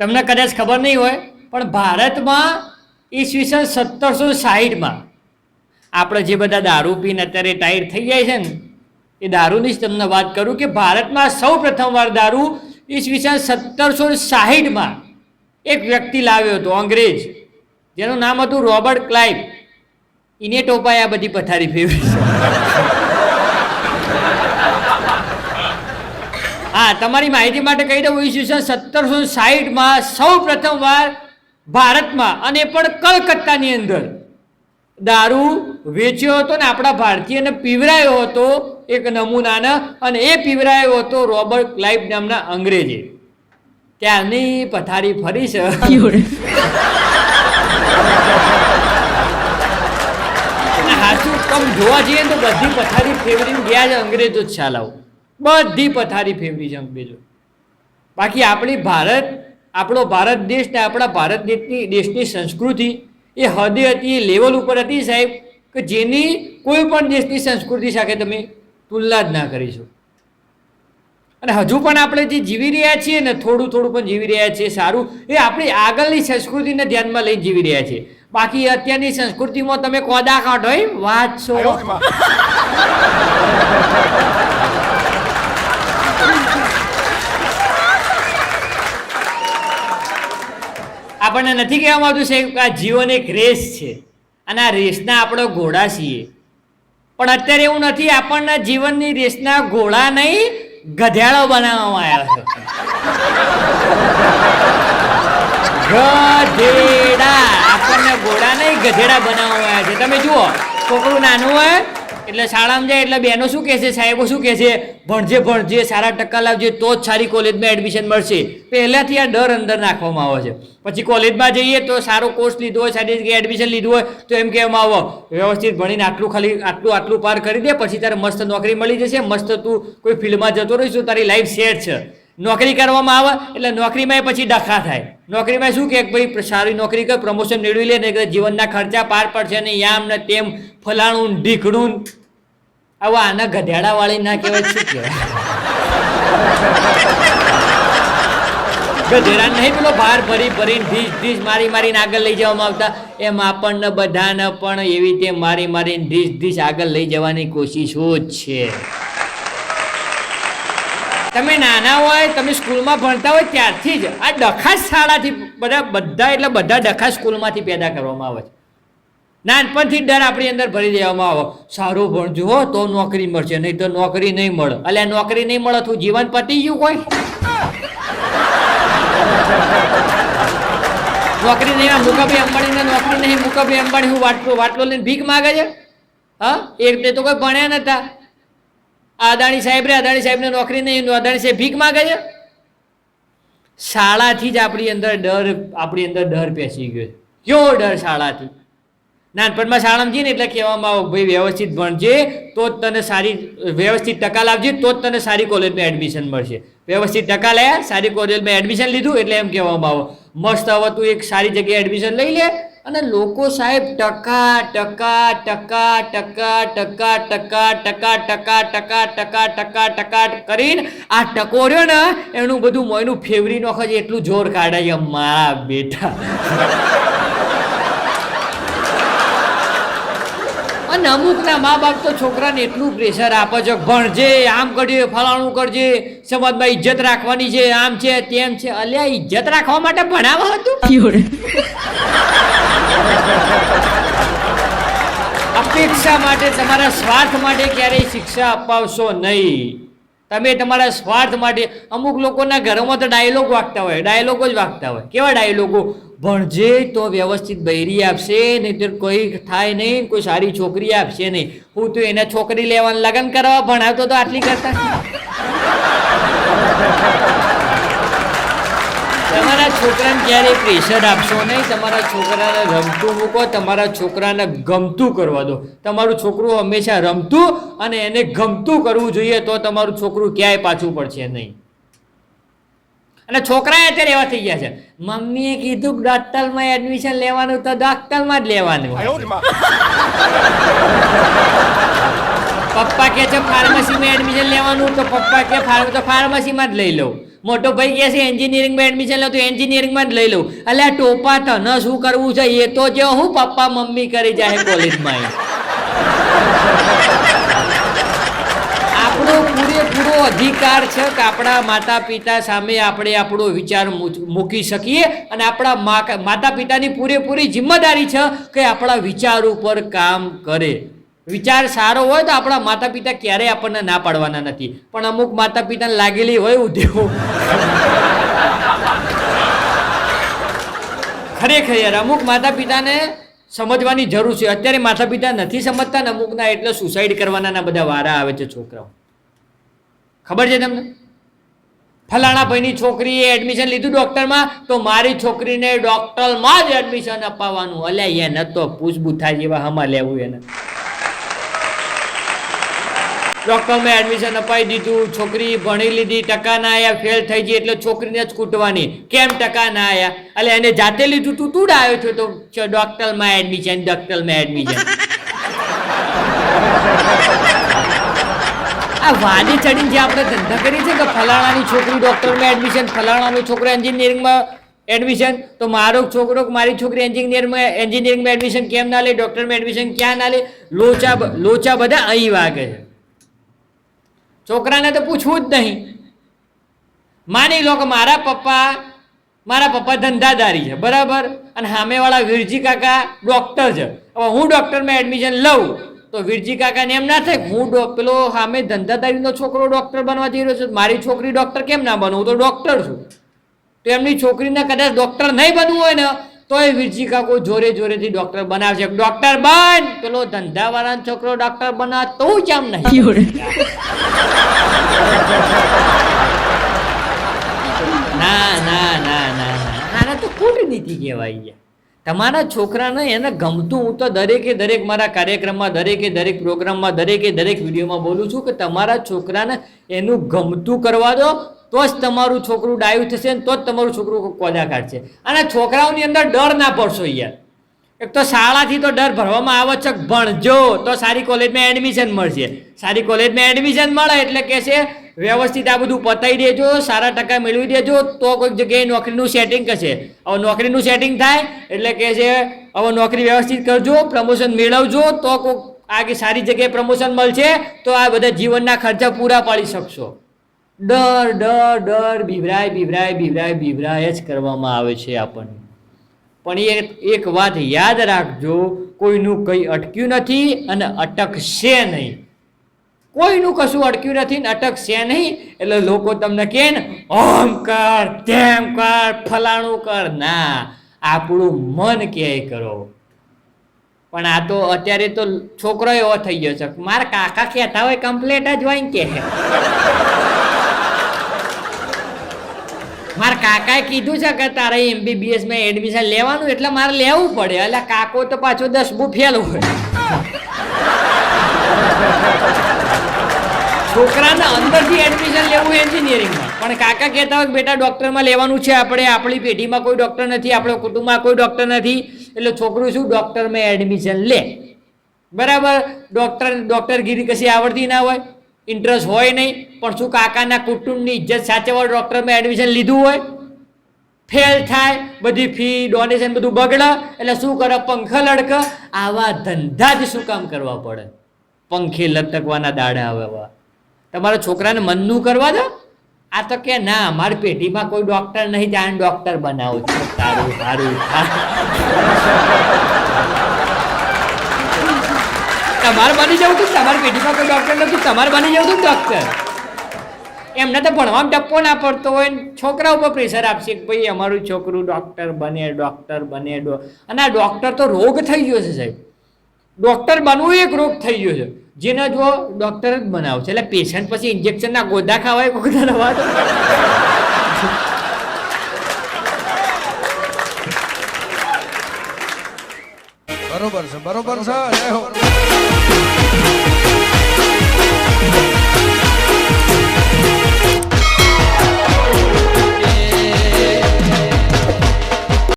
તમને કદાચ ખબર નહીં હોય, પણ ભારતમાં ઈસવીસન સત્તરસો સાહીઠમાં આપણે જે બધા દારૂ પીને અત્યારે ટાયર થઈ જાય છે ને, એ દારૂની જ તમને વાત કરું કે ભારતમાં સૌ પ્રથમવાર દારૂ ઈસવીસન સત્તરસો સાહીઠમાં એક વ્યક્તિ લાવ્યો હતો, અંગ્રેજ. જેનું નામ હતું રોબર્ટ ક્લાઇવ ઇને ટોપાએ આ બધી પથારી ફેરવી છે. હા તમારી માહિતી માટે કહી દઉં ઈસવીસન સત્તરસો સાહીઠમાં સૌ પ્રથમવાર ભારતમાં અને પણ કલકત્તાની અંદર દારૂ વેચ્યો હતો ને આપણા ભારતીયને પીવરાયો હતો એક નમૂનાને અને એ પીવરાયો હતો રોબર્ટ ક્લાઇવ નામના અંગ્રેજે. ત્યાંની પથારી ફરી છે સાચું કમ જોવા જઈએ તો બધી પથારી ફેવરીને ગયા છે અંગ્રેજો જ ચાલાવ બધી પથારી ફેરવી છે અંગ્રેજો બાકી આપણી ભારત આપણો ભારત દેશ ને આપણા ભારત દેશની દેશની સંસ્કૃતિ એ હદે હતી એ લેવલ ઉપર હતી સાહેબ કે જેની કોઈ પણ દેશની સંસ્કૃતિ સાથે તમે તુલના જ ના કરીશો અને હજુ પણ આપણે જે જીવી રહ્યા છીએ ને થોડું થોડું પણ જીવી રહ્યા છીએ સારું એ આપણી આગળની સંસ્કૃતિને ધ્યાનમાં લઈ જીવી રહ્યા છીએ. બાકી અત્યારની સંસ્કૃતિમાં તમે કોદા કાઢો એમ? વાત છો આપણને નથી કહેવામાં આવતું સાહેબ કે આ જીવન એક રેસ છે. અને આ રેસના આપણો ઘોડા છીએ. પણ અત્યારે એવું નથી, આપણના જીવનની રેસના ઘોડા નહીં, ગધેડો બનાવવામાં આવ્યા છે. ગધેડા. આપણને ઘોડા નહીં, ગધેડા બનાવવામાં આવ્યા છે. તમે જુઓ છોકરું નાનું હોય એટલે શાળામાં જાય એટલે બહેનો શું કહે છે? સાહેબો શું કહે છે? ભણજે ભણજે, સારા ટકા લાવજે, તો જ સારી કોલેજમાં એડમિશન મળશે. પહેલાંથી આ ડર અંદર નાખવામાં આવે છે. પછી કોલેજમાં જઈએ તો સારો કોર્સ લીધો હોય, સારી જગ્યાએ એડમિશન લીધું હોય, તો એમ કહેવામાં આવો, વ્યવસ્થિત ભણીને આટલું ખાલી, આટલું આટલું પાર કરી દે, પછી તારે મસ્ત નોકરી મળી જશે. મસ્ત તું કોઈ ફિલ્ડમાં જતો રહીશ તારી લાઈફ સેટ છે. નોકરી કરવામાં આવે, એટલે નોકરીમાં પછી ડખા થાય. નોકરીમાં શું કે ભાઈ સારી નોકરી કર પ્રમોશન મેળવી લે ને જીવનના ખર્ચા પાર પડશે ને યામ ને તેમ ફલાણું ઢીકણું આવા આના ગધેડાવાળી ના કહેવાય, શું કહેવાય? ગધેડા નહીં પેલો ભાર ભરી ભરીને ધીસ ધીસ મારી મારીને આગળ લઈ જવામાં આવતા. એમ આપણને બધાને પણ એવી રીતે મારી મારીને ધીસ ધીસ આગળ લઈ જવાની કોશિશો જ છે. તમે નાના હોય, તમે સ્કૂલમાં ભણતા હોય ત્યારથી જ આ ડખાસ શાળાથી બધા બધા એટલે બધા ડખાસ સ્કૂલમાંથી પેદા કરવામાં આવે છે. નાનપણથી ડર આપણી અંદર ભરી દેવામાં આવે. સારું ભણજો તો નોકરી મળશે, નહીં તો નોકરી નહીં મળે. એટલે નોકરી નહીં મળે તું જીવન પતી ગયું કોઈ? નોકરી નહીં મુકાભાઈ અંબાણીને નોકરી નહીં મુકાભાઈ અંબાણી હું વાટલો વાટલો લઈને ભીખ માગે છે? હા? એક રીતે તો કોઈ ભણ્યા નતા. આ અદાણી સાહેબ રે, અદાણી સાહેબને નોકરી નહીં અદાણી સાહેબ ભીખ માગે છે? શાળાથી જ આપણી અંદર ડર, આપણી અંદર ડર પેસી ગયો કેવો ડર શાળાથી? નાનપણમાં શાળામાં જઈએ ને એટલે કહેવામાં આવો, ભાઈ, વ્યવસ્થિત ભણજે, તો જ તને સારી, વ્યવસ્થિત ટકા લાવજે, તો જ તને સારી કોલેજમાં એડમિશન મળશે. વ્યવસ્થિત ટકા લે, સારી કોલેજમાં એડમિશન લીધું, એટલે એમ કહેવામાં આવો, મસ્ત, હવે તું એક સારી જગ્યાએ એડમિશન લઈ લે અને લોકો સાહેબ ટકા ટકા ટકા ટકા ટકા ટકા ટકા ટકા ટકા ટકા ટકા ટકા કરીને આ ટકો રહ્યો ને એનું બધું મોયનું ફેવરી નોખે છે એટલું જોર કાઢે છે મારા બેટા અને અમુકના મા બાપ તો છોકરાને એટલું પ્રેશર આપે છે ભણજે આમ કરજે ફલાણું કરજે સમાજમાં ઇજ્જત રાખવાની છે આમ છે તેમ છે. અલ્યા ઇજ્જત રાખવા માટે ભણાવવા હતું. અપેક્ષા માટે તમારા સ્વાર્થ માટે ક્યારેય શિક્ષા અપાવશો નહીં. તમે તમારા સ્વાર્થ માટે અમુક લોકોના ઘરોમાં તો ડાયલોગ વાગતા હોય ડાયલોગો જ વાગતા હોય. કેવા ડાયલોગો ભણજે તો વ્યવસ્થિત બૈરી આપશે નહીં તો કોઈ થાય નહીં, કોઈ સારી છોકરી આપશે નહીં. હું તો એને છોકરી લેવાનું લગ્ન કરવા ભણાવતો તો આટલી કરતા. તમારા છોકરાને ક્યારેય પ્રેશર આપશો નહીં, તમારા છોકરાને રમતું મૂકો, તમારા છોકરાને ગમતું કરવા દો. તમારું છોકરું હંમેશા રમતું અને એને ગમતું કરવું જોઈએ તો તમારું છોકરું ક્યાંય પાછું પડશે નહીં. અને છોકરા અત્યારે એવા થઈ ગયા છે. મમ્મીએ કીધું કે ડોક્ટરમાં એડમિશન લેવાનું તો ડોક્ટરમાં જ લેવાનું. પપ્પા કે છે ફાર્મસીમાં એડમિશન લેવાનું તો પપ્પા કે ફાર્મ તો ફાર્મસીમાં જ લઈ લઉં. મોટો ભાઈ કહે છે એન્જિનિયરિંગમાં એડમિશન લો તો એન્જિનિયરિંગમાં જ લઈ લઉં. અલ્યા ટોપા તને શું કરવું છે એ તો જો હું પપ્પા મમ્મી કરી જાય કોલેજમાં આપણો પૂરેપૂરો અધિકાર છે કે આપણા માતા પિતા સામે આપણે આપણો વિચાર મૂકી શકીએ અને આપણા માતા પિતાની પૂરેપૂરી જિમ્મેદારી છે કે આપણા વિચાર ઉપર કામ કરે. વિચાર સારો હોય તો આપણા માતા પિતા ક્યારેય આપણને ના પાડવાના નથી. પણ અમુક માતા પિતાને લાગેલી હોય ઉદ્યોગ. ખરેખર યાર, અમુક માતા પિતાને સમજવાની જરૂર છે. અત્યારે માતા પિતા નથી સમજતા ને અમુકના એટલે સુસાઇડ કરવાના બધા વારા આવે છે છોકરાઓ. ખબર છે તમને? ફલાણા ભાઈની છોકરીએ એડમિશન લીધું ડૉક્ટરમાં તો મારી છોકરીને ડૉક્ટરમાં જ એડમિશન અપાવવાનું. અલ્યા એને તો પૂછબૂછા જેવા હમા લેવું એને. ડૉક્ટરમાં એડમિશન અપાવી દીધું, છોકરી ભણી લીધી, ટકા ના આયા ફેલ થઈ ગઈ, એટલે છોકરીને જ કૂટવાની. કેમ ટકા ના આયા? એટલે એને જાતે લીધું તું તું આવ્યો છો તો ડૉક્ટરમાં એડમિશન ડૉક્ટરમાં એડમિશન આ વાદે ચડીને જે આપણે ધંધા કરીએ છીએ કે ફલાણાની છોકરી ડૉક્ટરમાં એડમિશન ફલાણાનો છોકરો એન્જિનિયરિંગમાં એડમિશન તો મારો છોકરો મારી છોકરી એન્જિનિયરમાં એન્જિનિયરિંગમાં એડમિશન કેમ ના લે ડૉક્ટરમાં એડમિશન ક્યાં ના લે? લોચા લોચા બધા અહીં વાગે છે. છોકરાને તો પૂછવું જ નહીં. માની લો કે મારા પપ્પા મારા પપ્પા ધંધાદારી છે, બરાબર? અને સામેવાળા વીરજી કાકા ડૉક્ટર છે. હવે હું ડૉક્ટરમાં એડમિશન લઉં તો વીરજી કાકાને એમ ના થાય હું પેલો સામે ધંધાદારીનો છોકરો ડૉક્ટર બનવા જઈ રહ્યો છું મારી છોકરી ડૉક્ટર કેમ ના બનવું તો ડૉક્ટર છું. તો એમની છોકરીને કદાચ ડૉક્ટર નહીં બનવું હોય ને તો એ વીરજી કાકો જોરે જોરેથી ડૉક્ટર બનાવશે. ડૉક્ટર બન! પેલો ધંધાવાળાનો છોકરો ડૉક્ટર બના તો કેમ નહીં? ના ના ના ના ના આને તો કૂટનીતિ કહેવાય છે તમારા છોકરાને એને ગમતું હું તો દરેકે દરેક મારા કાર્યક્રમમાં, દરેકે દરેક પ્રોગ્રામમાં, દરેકે દરેક વિડીયોમાં બોલું છું કે તમારા છોકરાને એનું ગમતું કરવા દો, તો જ તમારું છોકરું ડાયું થશે ને તો જ તમારું છોકરું કોદા કાઢશે. અને છોકરાઓની અંદર ડર ના પડશો યાર. એક તો શાળાથી તો ડર ભરવામાં આવે છે ભણજો, તો સારી કોલેજમાં એડમિશન મળશે. સારી કોલેજમાં એડમિશન મળે એટલે કે છે વ્યવસ્થિત આ બધું પતાવી દેજો, સારા ટકા મેળવી દેજો, તો કોઈક જગ્યાએ નોકરીનું સેટિંગ કરશે. હવે નોકરીનું સેટિંગ થાય, એટલે કે છે, હવે નોકરી વ્યવસ્થિત કરજો પ્રમોશન મેળવજો, તો કોઈક આગે સારી જગ્યાએ પ્રમોશન મળશે, તો આ બધા જીવનના ખર્ચા પૂરા પાડી શકશો. ડર ડર ડર, બિભરાય બિભરાય બિભરાય બિભરાય જ કરવામાં આવે છે આપણને. પણ એ એક વાત યાદ રાખજો, કોઈનું કંઈ અટક્યું નથી અને અટકશે નહીં. કોઈનું કશું અટક્યું નથી ને અટકશે નહીં, એટલે લોકો તમને કહે ને, ઓમ કર, તેમ કર, ફલાણું કર. ના, આપણું મન ક્યાંય કરો. પણ આ તો અત્યારે તો છોકરો એવો થઈ ગયો છે મારા કાકા કહેતા હોય કમ્પ્લેટ જ હોય કે. મારા કાકાએ કીધું છે કે તારે એમબીબીએસમાં એડમિશન લેવાનું એટલે મારે લેવું પડે. એટલે કાકો તો પાછો દસમું ફેલ હોય. છોકરાને અંદરથી એડમિશન લેવું એન્જિનિયરિંગમાં પણ કાકા કહેતા હોય કે બેટા ડૉક્ટરમાં લેવાનું છે આપણે, આપણી પેઢીમાં કોઈ ડૉક્ટર નથી, આપણા કુટુંબમાં કોઈ ડૉક્ટર નથી, એટલે છોકરું શું ડૉક્ટરમાં એડમિશન લે. બરાબર? ડૉક્ટર ડૉક્ટરગીરી કશી આવડતી ના હોય ઇન્ટરેસ્ટ હોય નહીં, પણ શું કાકાના કુટુંબની ઇજ્જત સાચવવા ડૉક્ટરમાં એડમિશન લીધું હોય? ફેલ થાય, બધી ફી ડોનેશન બધું બગડે, એટલે શું કરે? પંખ લડક. આવા ધંધા જ શું કામ કરવા પડે? પંખે લટકવાના દાડા આવે તમારા છોકરાને મનનું કરવા દો? આ તો કે ના, મારી પેઢીમાં કોઈ ડોક્ટર નહીં ત્યાં ડૉક્ટર બનાવું છું. તારું સારું તમારે બની જવું તું, તમારી પેઢીમાં કોઈ ડોક્ટર નથી, તમારે બની જવું તું ડોક્ટર એમને તો ભણવામાં ટપ્પો ના પડતો હોય ને. છોકરા ઉપર પ્રેશર આપશે કે ભાઈ, અમારું છોકરું ડૉક્ટર બને ડૉક્ટર બને અને આ ડૉક્ટર તો રોગ થઈ ગયો છે સાહેબ. ડૉક્ટર બનવું એક રોગ થઈ ગયો છે. જેને જો ડોક્ટર જ બનાવશે એટલે પેશન્ટ પછી ઇન્જેક્શનના ગોદા ખાવાય કોઈ દવા તો બરોબર છે બરોબર છે.